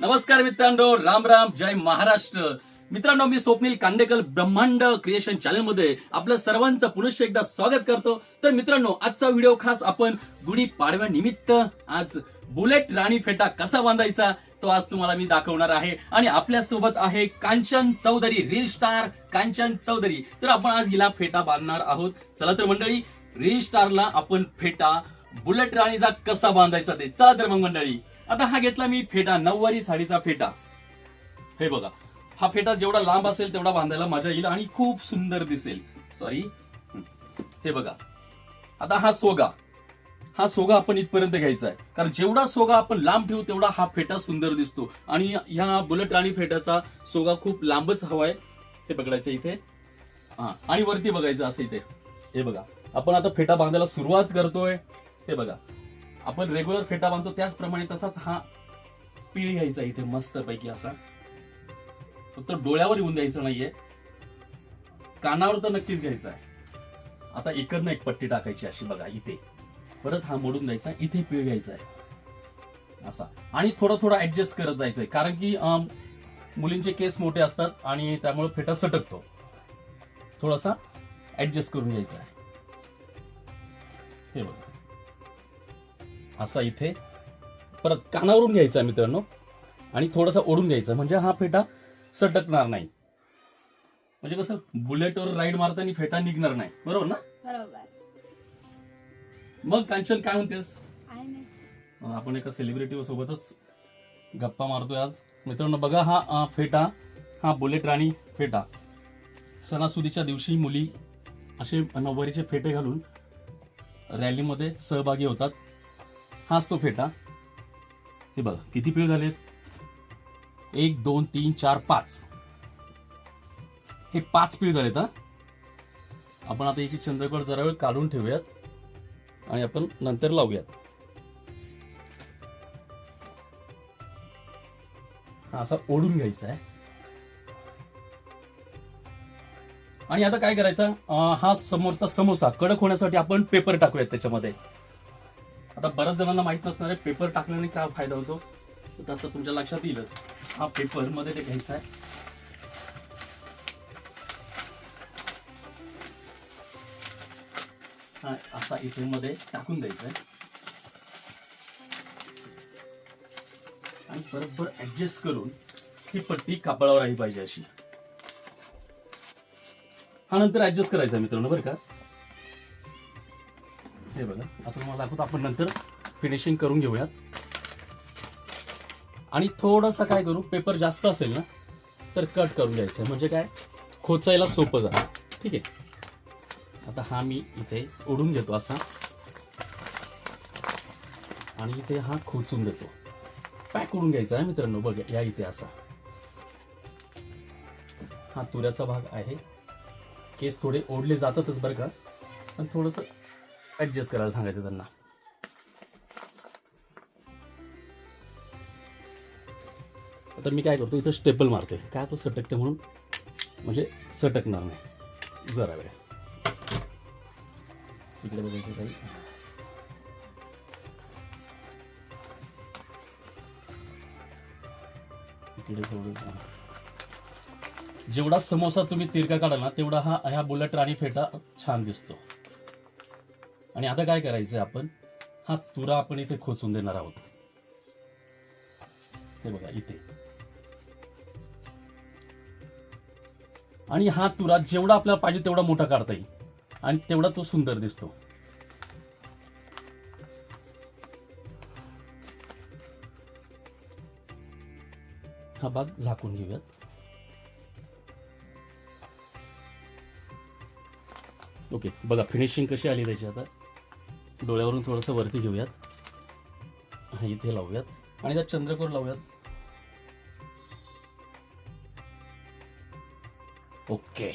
नमस्कार मित्रांनो राम राम जय महाराष्ट्र. मित्रांनो मी स्वप्नील कांडेकर ब्रह्मांड क्रिएशन चॅनलमध्ये आपल्या सर्वांचं पुनश्च एकदा स्वागत करतो. तर मित्रांनो आजचा व्हिडिओ खास आपण गुढी पाडव्या निमित्त आज बुलेट राणी फेटा कसा बांधायचा तो आज तुम्हाला मी दाखवणार आहे. आणि आपल्यासोबत आहे कांचन चौधरी रील स्टार कांचन चौधरी. तर आपण आज हिला फेटा बांधणार आहोत. चला तर मंडळी रील स्टारला आपण फेटा बुलेट राणीचा कसा बांधायचा ते. चला तर मग मंडळी. आता हा घेतला मी फेटा नऊवारी साडीचा फेटा. हे बघा हा फेटा जेवढा लांब असेल तेवढा बांधायला मजा येईल आणि खूप सुंदर दिसेल. सॉरी हे बघा आता हा सोगा. हा सोगा आपण इथपर्यंत घ्यायचा आहे. कारण जेवढा सोगा आपण लांब ठेवू तेवढा हा फेटा सुंदर दिसतो. आणि ह्या बुलेट राणी फेट्याचा सोगा खूप लांबच हवाय. हे पकडायचं इथे. हा आणि वरती बघायचं असं इथे. हे बघा आपण आता फेटा बांधायला सुरुवात करतोय. हे बघा. आपण रेग्युलर फेटा बांधतो त्याचप्रमाणे तसाच हा पिळी घ्यायचा इथे मस्त पैकी असा. फक्त डोळ्यावर येऊन द्यायचं नाहीये. कानावर तर नक्कीच घ्यायचा आहे. आता इकडनं एक पट्टी टाकायची अशी बघा इथे. परत हा मोडून द्यायचा इथे पिळ घ्यायचा आहे. असा. आणि थोडं थोडं ऍडजस्ट करत जायचंय कारण की मुलींचे केस मोठे असतात आणि त्यामुळे फेटा सटकतो. थोडासा ऍडजस्ट करून घ्यायचा आहे. हे बघा. असा इथे परत कानावरून घ्यायचा मित्रांनो. आणि थोडासा ओढून घ्यायचा. म्हणजे हा फेटा सटकणार नाही. म्हणजे कसं बुलेटवर राईड मारताना फेटा निघणार नाही. बरोबर ना? बरोबर. मग कांचन काय म्हणतेस? आपण एका सेलिब्रिटी सोबतच गप्पा मारतोय आज. मित्रांनो बघा हा फेटा हा बुलेट राणी फेटा. सणासुदीच्या दिवशी मुली असे नऊवारीचे फेटे घालून रॅलीमध्ये सहभागी होतात. हाच तो फेटा. हे बघा किती पिळ झालेत? एक दोन तीन चार पाच. हे पाच पिळ झालेत हा. आपण आता याची चंद्रकोर जरा वेळ काढून ठेवूयात आणि आपण नंतर लावूयात. हा असा ओढून घ्यायचा आहे. आणि आता काय करायचं? हा समोरचा समोसा कडक होण्यासाठी आपण पेपर टाकूयात त्याच्यामध्ये. आता बऱ्याच जणांना माहीत नसणार आहे पेपर टाकल्याने काय फायदा होतो? तर आता तुमच्या लक्षात येईलच. हा पेपरमध्ये ते घ्यायचा आहे. असा इथे मध्ये टाकून द्यायचा आहे. आणि बरोबर ऍडजस्ट करून ही पट्टी कापडावर आली पाहिजे अशी. हा नंतर ऍडजस्ट करायचा मित्रांनो बरं का? हे बघा. आता तुम्हाला दाखवतो. आपण नंतर फिनिशिंग करून घेऊयात. आणि थोडासा काय करू? पेपर जास्त असेल ना तर कट करून द्यायचं म्हणजे काय? खोचायला सोपं जातं. ठीक आहे? आता हा मी इथे ओढून घेतो असा. आणि इथे हा खोचून देतो. पॅक करून घ्यायचा आहे मित्रांनो. बघ या इथे असा. हा तुऱ्याचा भाग आहे. केस थोडे ओढले जातातच बरं का. पण थोडंसं ॲडजस्ट करायला सांगायचं त्यांना. आता मी काय करतो इथं स्टेपल मारते काय तो सटकते म्हणून? म्हणजे सटकणार नाही. जरा वेळ. इकडे बघायचं काही. इकडे थोडं जेवढा समोसा तुम्ही तिरका काढाल ना तेवढा हा ह्या बुलेट राणी फेटा छान दिसतो. आणि आता काय करायचंय आपण? हा तुरा आपण इथे खोचून देणार आहोत. हे बघा इथे. आणि हा तुरा जेवढा आपल्याला पाहिजे तेवढा मोठा काढता येईल. आणि तेवढा तो सुंदर दिसतो. हा भाग झाकून घेऊयात. ओके बघा फिनिशिंग कशी आली त्याची आता? डोळ्यावरून थोडंसं वरती घेऊयात. हा इथे लावूयात. आणि त्यात चंद्रकोर लावूयात. ओके.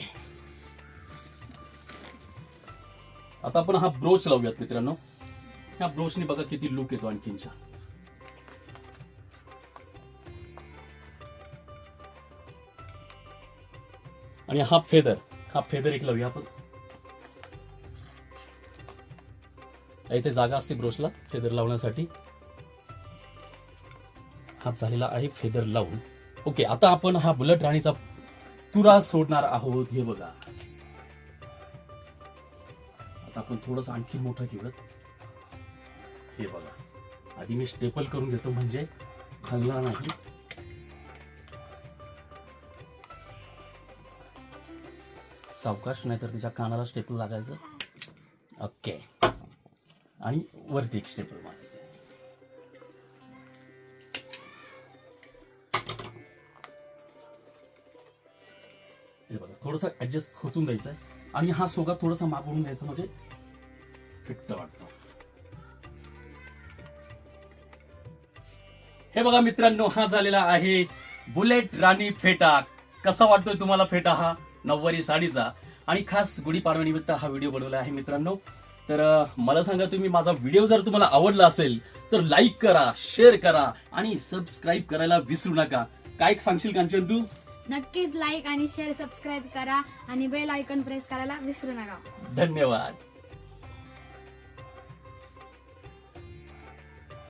आता आपण हा ब्रोच लावूयात मित्रांनो. ह्या ब्रोचने बघा किती लुक येतो आणखीनच्या आणि हा फेदर हा फेदर एक लावूया आपण. इथे जागा असते ब्रोशला फेदर लावण्यासाठी. हा झालेला आहे फेदर लावून. ओके आता आपण हा बुलेट राणीचा तुरा सोडणार आहोत. हे बघा. आता आपण थोडस आणखी मोठं घेऊयात. हे बघा. आधी मी स्टेपल करून घेतो म्हणजे हलणार नाही. सावकाश नाही तर तिच्या कानाला स्टेपल लागायचं. ओके आणि वरती एक स्टेपल मारायचं हे बघा थोडंसं ऍडजस्ट खोचून द्यायचं आहे आणि हा सोगा थोडासा मागवून द्यायचा म्हणजे फिट्ट वाटतो. हे बघा मित्रांनो हा झालेला आहे बुलेट राणी फेटा. कसा वाटतोय तुम्हाला फेटा हा? नव्वारी साडीचा. आणि खास गुढीपाडव्यानिमित्त हा व्हिडिओ बनवला आहे मित्रांनो. तर मला सांगा तुम्ही माझा व्हिडिओ जर तुम्हाला आवडला असेल तर लाईक करा शेअर करा आणि सबस्क्राईब करायला विसरू नका. काय सांगशील कांचन तू? नक्कीच लाईक आणि शेअर सबस्क्राईब करा आणि बेल आयकॉन प्रेस करायला विसरू नका. धन्यवाद.